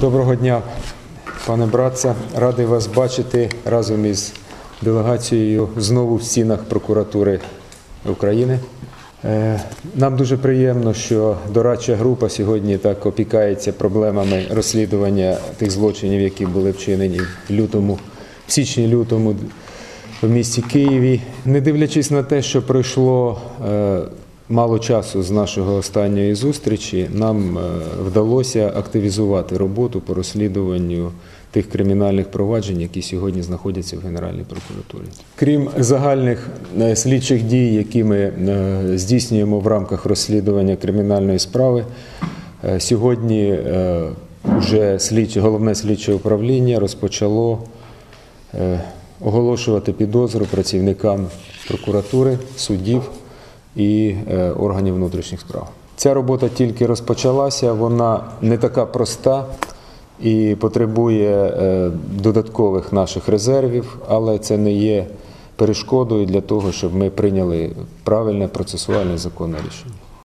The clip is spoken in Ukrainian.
Доброго дня, пане братце. Радий вас бачити разом із делегацією знову в стінах прокуратури України. Е, Нам дуже приємно, що дорадча група сьогодні так опікається проблемами розслідування тих злочинів, які були вчинені в лютому, в січні-лютому в місті Києві. Не дивлячись на те, що пройшло е, мало часу з нашого останньої зустрічі, нам е, вдалося активізувати роботу по розслідуванню тих кримінальних проваджень, які сьогодні знаходяться в Генеральній прокуратурі. Крім загальних е, слідчих дій, які ми е, здійснюємо в рамках розслідування кримінальної справи, сьогодні вже головне слідче управління розпочало оголошувати підозру працівникам прокуратури, суддів і е, органів внутрішніх справ. Ця робота тільки розпочалася, вона не така проста і потребує е, додаткових наших резервів, але це не є перешкодою для того, щоб ми прийняли правильне процесуальне законне рішення.